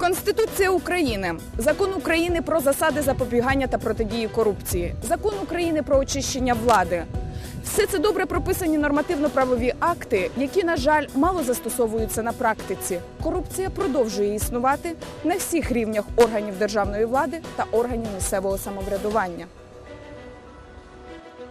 Конституція України, закон України про засади запобігання та протидії корупції, закон України про очищення влади. Все це добре прописані нормативно-правові акти, які, на жаль, мало застосовуються на практиці. Корупція продовжує існувати на всіх рівнях органів державної влади та органів місцевого самоврядування.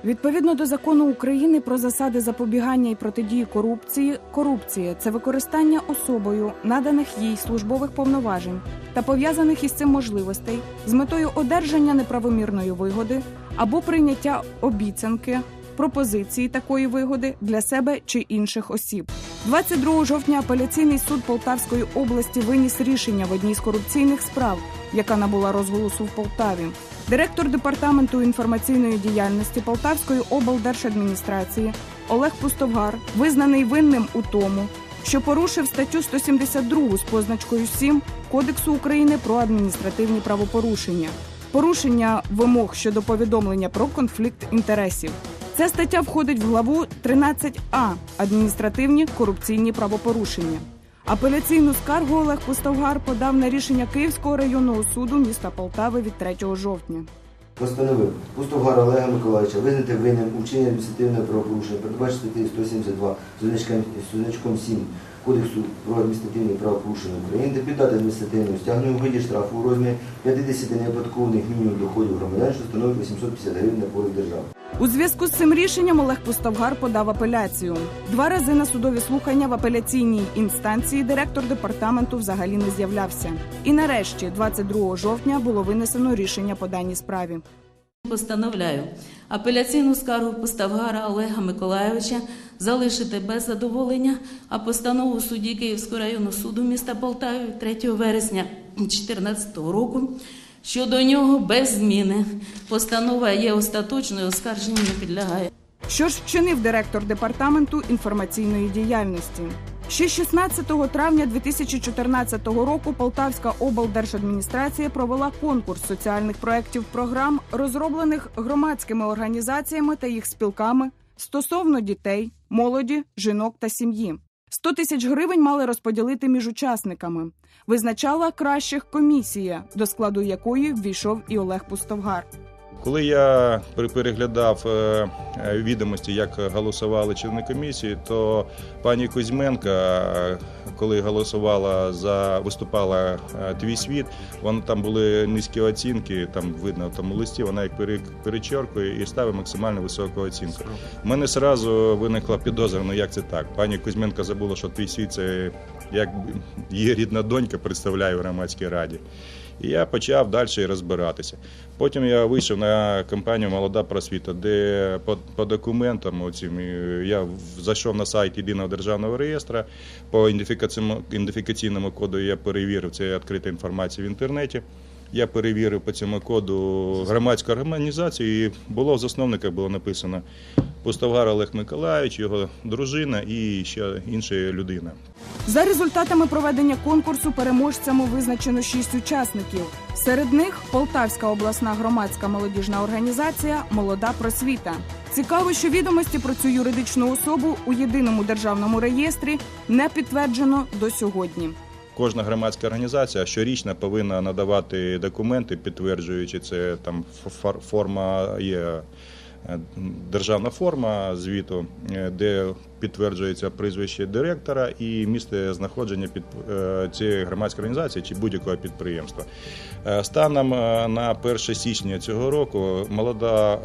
Відповідно до закону України про засади запобігання і протидії корупції, корупція це використання особою наданих їй службових повноважень та пов'язаних із цим можливостей з метою одержання неправомірної вигоди або прийняття обіцянки. Пропозиції такої вигоди для себе чи інших осіб 22 жовтня апеляційний суд Полтавської області виніс рішення в одній з корупційних справ, яка набула розголосу в Полтаві. Директор департаменту інформаційної діяльності Полтавської облдержадміністрації Олег Пустовгар визнаний винним у тому, що порушив статтю 172 з позначкою 7 Кодексу України про адміністративні правопорушення, порушення вимог щодо повідомлення про конфлікт інтересів. Ця стаття входить в главу 13а адміністративні корупційні правопорушення. Апеляційну скаргу Олег Пустовгар подав на рішення Київського районного суду міста Полтави від 3 жовтня. Постановив Пустовгара Олега Миколаївича визнати винним у адміністративного правопорушення, передбачити статті 172 з значком, 7 Кодексу про адміністративні правопорушення України та піддати адміністративному стягненню у виді штрафу у розмірі 50 неоподаткованих мінімум доходів громадян, що становить 850 гривень на поле держави. У зв'язку з цим рішенням Олег Пустовгар подав апеляцію. Два рази на судові слухання в апеляційній інстанції директор департаменту взагалі не з'являвся. І нарешті, 22 жовтня, було винесено рішення по даній справі. Постановляю апеляційну скаргу Поставгара Олега Миколайовича залишити без задоволення, а постанову судді Київського районного суду міста Полтави 3 вересня 2014 року щодо нього без зміни. Постанова є остаточною, оскарженню не підлягає. Що ж вчинив директор департаменту інформаційної діяльності? Ще 16 травня 2014 року Полтавська облдержадміністрація провела конкурс соціальних проєктів програм, розроблених громадськими організаціями та їх спілками стосовно дітей, молоді, жінок та сім'ї. 100 тисяч гривень мали розподілити між учасниками. Визначала кращих комісія, до складу якої ввійшов і Олег Пустовгар. Коли я пере- переглядав е, е, відомості, як голосували члени комісії, то пані Кузьменка, е, коли голосувала за виступала твій світ, вон там були низькі оцінки, там видно в тому листі, вона пере- перечеркує і ставить максимально високу оцінку. У мене одразу виникла підозра, ну як це так? Пані Кузьменка забула, що твій світ це як її рідна донька представляє в громадській раді. І я почав далі розбиратися. Потім я вийшов на компанію Молода просвіта, де по, по документам оцім, я зайшов на сайт єдиного державного реєстру. По ідентифікаційному коду я перевірив, це відкрита інформація в інтернеті. Я перевірив по цьому коду громадську організацію, і було в засновниках було написано Пустовгар Олег Миколаївич, його дружина і ще інша людина. За результатами проведення конкурсу переможцями визначено шість учасників. Серед них Полтавська обласна громадська молодіжна організація Молода просвіта. Цікаво, що відомості про цю юридичну особу у єдиному державному реєстрі не підтверджено до сьогодні. Кожна громадська організація щорічно повинна надавати документи, підтверджуючи це там фор- форма є. Е, Державна форма звіту, е, де підтверджується прізвище директора і місце знаходження під е, цієї громадської організації чи будь-якого підприємства. Станом на 1 січня цього року молода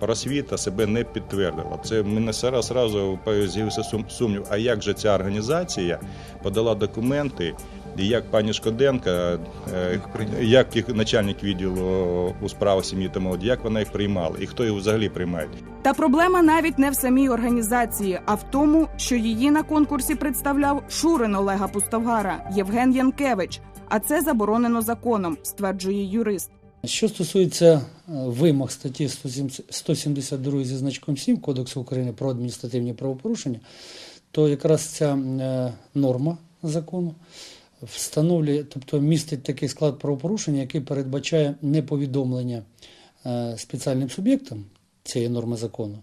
просвіта себе не підтвердила. Це мене зараз зразу з'явився сум- сумнів. А як же ця організація подала документи? І як пані Шкоденка, е, як їх начальник відділу у справах сім'ї та молоді, як вона їх приймала, і хто їх взагалі приймає? Та проблема навіть не в самій організації, а в тому, що її на конкурсі представляв Шурин Олега Пустовгара Євген Янкевич. А це заборонено законом, стверджує юрист. Що стосується е, вимог статті 172 зі значком 7 Кодексу України про адміністративні правопорушення, то якраз ця е, норма закону встановлює, тобто містить такий склад правопорушення, який передбачає неповідомлення е, спеціальним суб'єктам цієї норми закону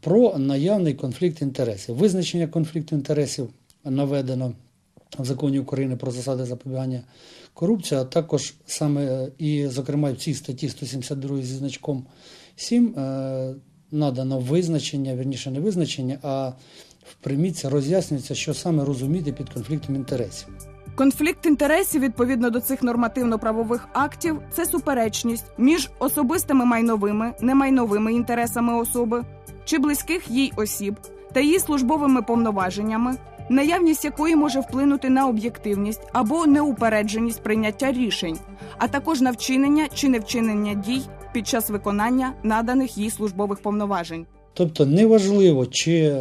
про наявний конфлікт інтересів. Визначення конфлікту інтересів наведено в законі України про засади запобігання корупції, а також саме е, і, зокрема, в цій статті 172 зі значком 7 е, надано визначення, вірніше не визначення, а в примітці роз'яснюється, що саме розуміти під конфліктом інтересів. Конфлікт інтересів відповідно до цих нормативно-правових актів це суперечність між особистими майновими, немайновими інтересами особи чи близьких їй осіб та її службовими повноваженнями, наявність якої може вплинути на об'єктивність або неупередженість прийняття рішень, а також на вчинення чи невчинення дій під час виконання наданих їй службових повноважень. Тобто неважливо, чи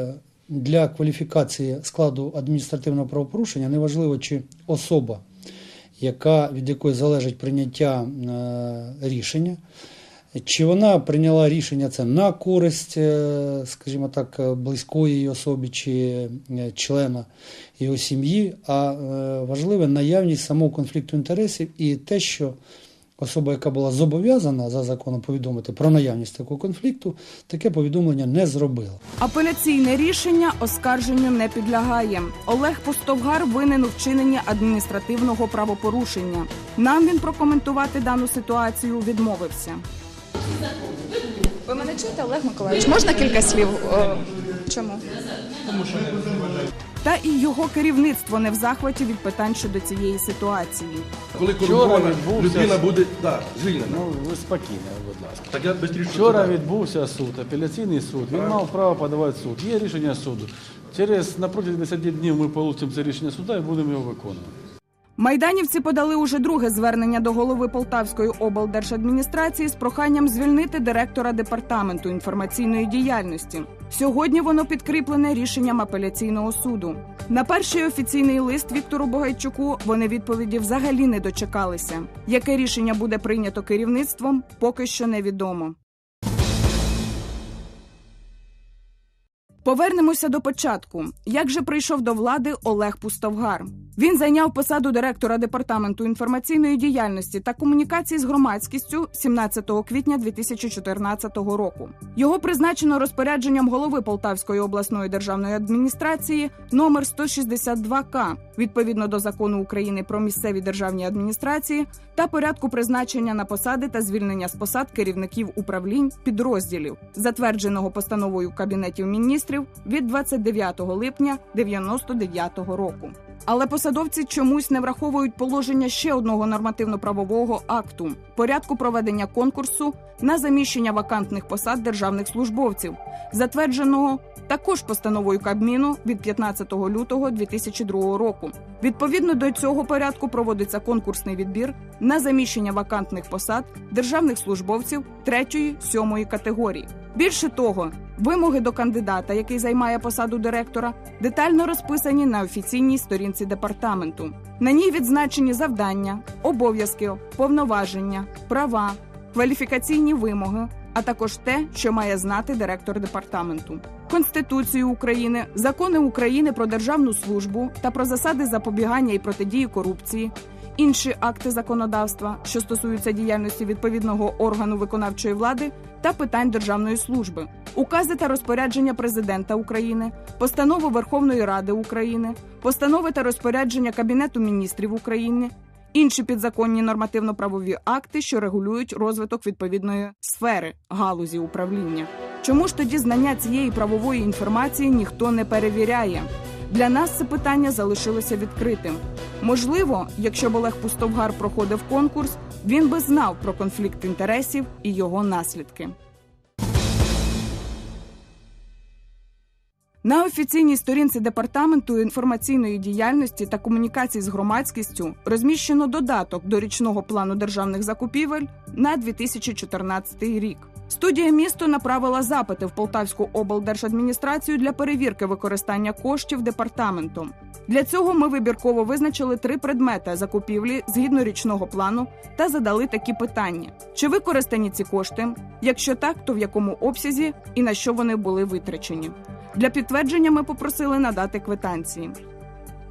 для кваліфікації складу адміністративного правопорушення, неважливо, чи особа, яка, від якої залежить прийняття е, рішення, чи вона прийняла рішення це на користь, е, скажімо так, близької її особі чи е, члена його сім'ї, а важливе наявність самого конфлікту інтересів і те, що особа, яка була зобов'язана за законом повідомити про наявність такого конфлікту, таке повідомлення не зробила. Апеляційне рішення оскарженню не підлягає. Олег Пустовгар винен у вчиненні адміністративного правопорушення. Нам він прокоментувати дану ситуацію відмовився. Ви мене чуєте, Олег Миколаївич? Можна кілька слів? О, Чому? Та і його керівництво не в захваті від питань щодо цієї ситуації. Коли Вчора корумпована відбувся людина буде да, звільнена. Ну, ви спокійно, будь ласка. Так я швидше Вчора відбувся суд, апеляційний суд. Він мав право подавати суд. Є рішення суду. Через напротяг 10 днів ми отримаємо це рішення суду і будемо його виконувати. Майданівці подали уже друге звернення до голови Полтавської облдержадміністрації з проханням звільнити директора департаменту інформаційної діяльності. Сьогодні воно підкріплене рішенням апеляційного суду. На перший офіційний лист Віктору Богайчуку вони відповіді взагалі не дочекалися. Яке рішення буде прийнято керівництвом, поки що невідомо. Повернемося до початку. Як же прийшов до влади Олег Пустовгар? Він зайняв посаду директора департаменту інформаційної діяльності та комунікації з громадськістю 17 квітня 2014 року. Його призначено розпорядженням голови Полтавської обласної державної адміністрації номер 162К відповідно до закону України про місцеві державні адміністрації та порядку призначення на посади та звільнення з посад керівників управлінь підрозділів, затвердженого постановою Кабінетів міністрів від 29 липня 99 року. Але посадовці чомусь не враховують положення ще одного нормативно-правового акту порядку проведення конкурсу на заміщення вакантних посад державних службовців, затвердженого також постановою Кабміну від 15 лютого 2002 року. Відповідно до цього порядку проводиться конкурсний відбір на заміщення вакантних посад державних службовців 3-7 категорії. Більше того, вимоги до кандидата, який займає посаду директора, детально розписані на офіційній сторінці департаменту. На ній відзначені завдання, обов'язки, повноваження, права, кваліфікаційні вимоги, а також те, що має знати директор департаменту. Конституцію України, закони України про державну службу та про засади запобігання і протидії корупції, інші акти законодавства, що стосуються діяльності відповідного органу виконавчої влади та питань державної служби, укази та розпорядження президента України, постанови Верховної Ради України, постанови та розпорядження Кабінету міністрів України. Інші підзаконні нормативно-правові акти, що регулюють розвиток відповідної сфери галузі управління. Чому ж тоді знання цієї правової інформації ніхто не перевіряє? Для нас це питання залишилося відкритим. Можливо, якщо б Олег Пустовгар проходив конкурс, він би знав про конфлікт інтересів і його наслідки. На офіційній сторінці департаменту інформаційної діяльності та комунікацій з громадськістю розміщено додаток до річного плану державних закупівель на 2014 рік. Студія місто направила запити в Полтавську облдержадміністрацію для перевірки використання коштів департаментом. Для цього ми вибірково визначили три предмети закупівлі згідно річного плану та задали такі питання: чи використані ці кошти? Якщо так, то в якому обсязі і на що вони були витрачені? Для підтвердження ми попросили надати квитанції.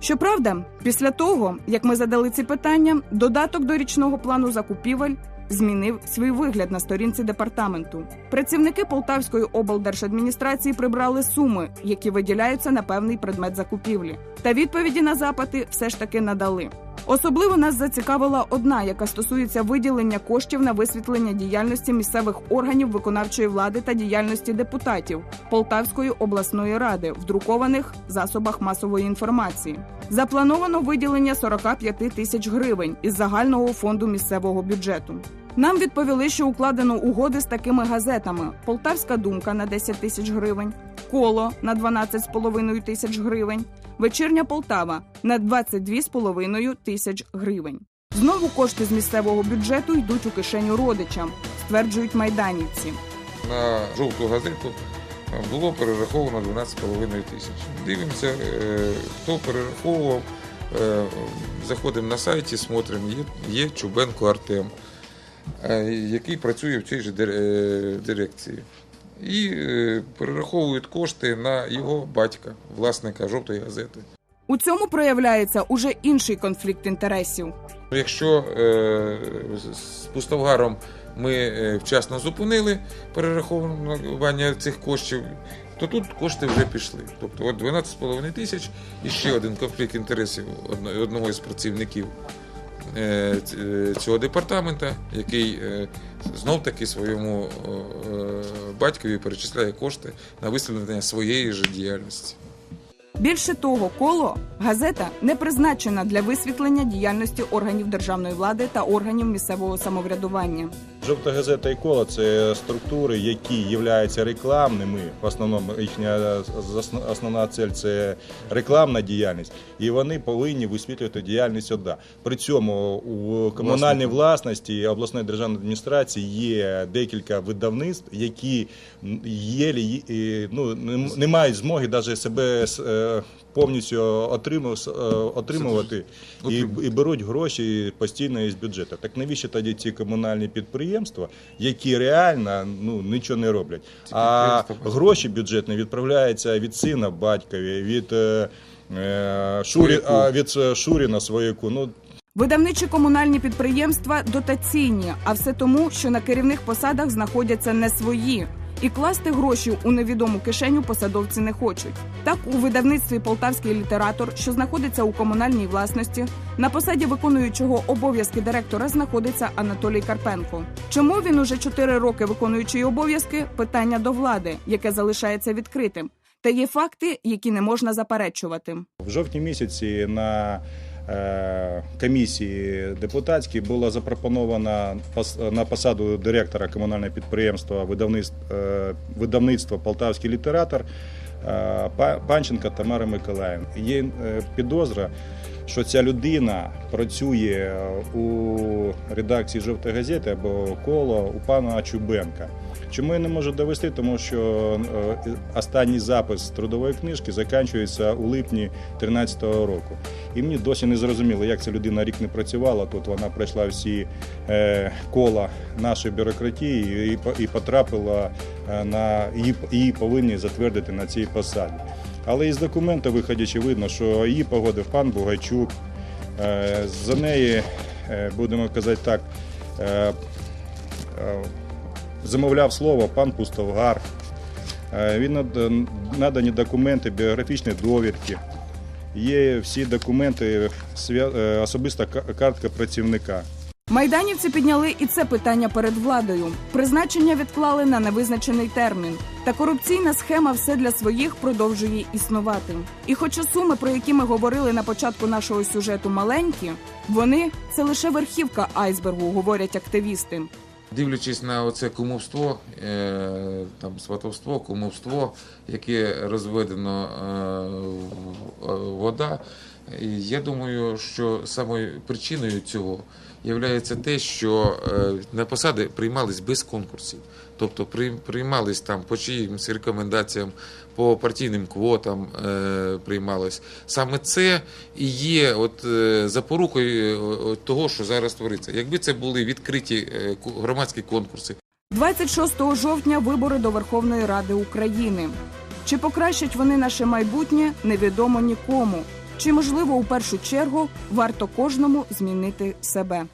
Щоправда, після того, як ми задали ці питання, додаток до річного плану закупівель змінив свій вигляд на сторінці департаменту. Працівники Полтавської облдержадміністрації прибрали суми, які виділяються на певний предмет закупівлі. Та відповіді на запити все ж таки надали. Особливо нас зацікавила одна, яка стосується виділення коштів на висвітлення діяльності місцевих органів виконавчої влади та діяльності депутатів Полтавської обласної ради в друкованих засобах масової інформації. Заплановано виділення 45 тисяч гривень із загального фонду місцевого бюджету. Нам відповіли, що укладено угоди з такими газетами: Полтавська думка на 10 тисяч гривень, коло на 12,5 тисяч гривень, вечірня Полтава на 22,5 тисяч гривень. Знову кошти з місцевого бюджету йдуть у кишеню родичам, стверджують майданівці. на жовту газету було перераховано 12,5 тисяч. Дивимося, е, хто перераховував. Е, Заходимо на сайті, смотримо, є, Чубенко Артем, який працює в цій же е, дирекції. І е, перераховують кошти на його батька, власника жовтої газети. У цьому проявляється уже інший конфлікт інтересів. Якщо е, з- Пустовгаром ми е, вчасно зупинили перераховування цих коштів, то тут кошти вже пішли. Тобто от 12,5 тисяч і ще один конфлікт інтересів одного із працівників е, е, цього департамента, який е, знов-таки своєму е, е, батькові перечисляє кошти на висвітлення своєї ж діяльності. Більше того, коло газета не призначена для висвітлення діяльності органів державної влади та органів місцевого самоврядування. Жовта газета і коло це структури, які являються рекламними. В основному їхня основна цель це рекламна діяльність, і вони повинні висвітлювати діяльність ОДА. При цьому у комунальній власності обласної державної адміністрації є декілька видавництв, які єлі е, ну не- мають змоги навіть себе е, повністю е, отримувати і, і беруть гроші постійно із бюджету. Так навіщо тоді ці комунальні підприємства, які реально ну нічого не роблять? А гроші бюджетні відправляються від сина батькові, від е, е, Шурі, а, від е, Шуріна свояку. Ну Видавничі комунальні підприємства дотаційні, а все тому, що на керівних посадах знаходяться не свої. І класти гроші у невідому кишеню посадовці не хочуть. Так, у видавництві Полтавський літератор, що знаходиться у комунальній власності, на посаді виконуючого обов'язки директора знаходиться Анатолій Карпенко. Чому він уже чотири роки виконуючий обов'язки? Питання до влади, яке залишається відкритим. Та є факти, які не можна заперечувати. В жовтні місяці на комісії депутатській була запропонована на посаду директора комунального підприємства е, видавництва Полтавський літератор е, Панченка Тамара Миколаївна. Є е, підозра, що ця людина працює у редакції жовтої газети або коло у пана Чубенка. Чому я не можу довести? Тому що е, останній запис трудової книжки закінчується у липні 2013 року. І мені досі не зрозуміло, як ця людина рік не працювала. Тут вона пройшла всі е, кола нашої бюрократії і, потрапила е, на її повинні затвердити на цій посаді. Але із документу виходячи видно, що її погодив пан Бугайчук. Е, За неї, е, будемо казати так, е, замовляв слово пан Пустовгар. Він надані документи, біографічні довідки. Є всі документи, особиста картка працівника. Майданівці підняли і це питання перед владою. Призначення відклали на невизначений термін. Та корупційна схема все для своїх продовжує існувати. І хоча суми, про які ми говорили на початку нашого сюжету, маленькі, вони це лише верхівка айсбергу, говорять активісти. Дивлячись на оце кумовство, е, там сватовство, кумовство, яке розведено е, вода, я думаю, що самою причиною цього є те, що е, на посади приймались без конкурсів. Тобто прийм- приймались там по чиїмсь рекомендаціям, по партійним квотам е, приймалось. Саме це і є от, е, запорукою е, того, що зараз твориться. Якби це були відкриті е, громадські конкурси, 26 жовтня вибори до Верховної Ради України. Чи покращать вони наше майбутнє, невідомо нікому. Чи можливо у першу чергу варто кожному змінити себе?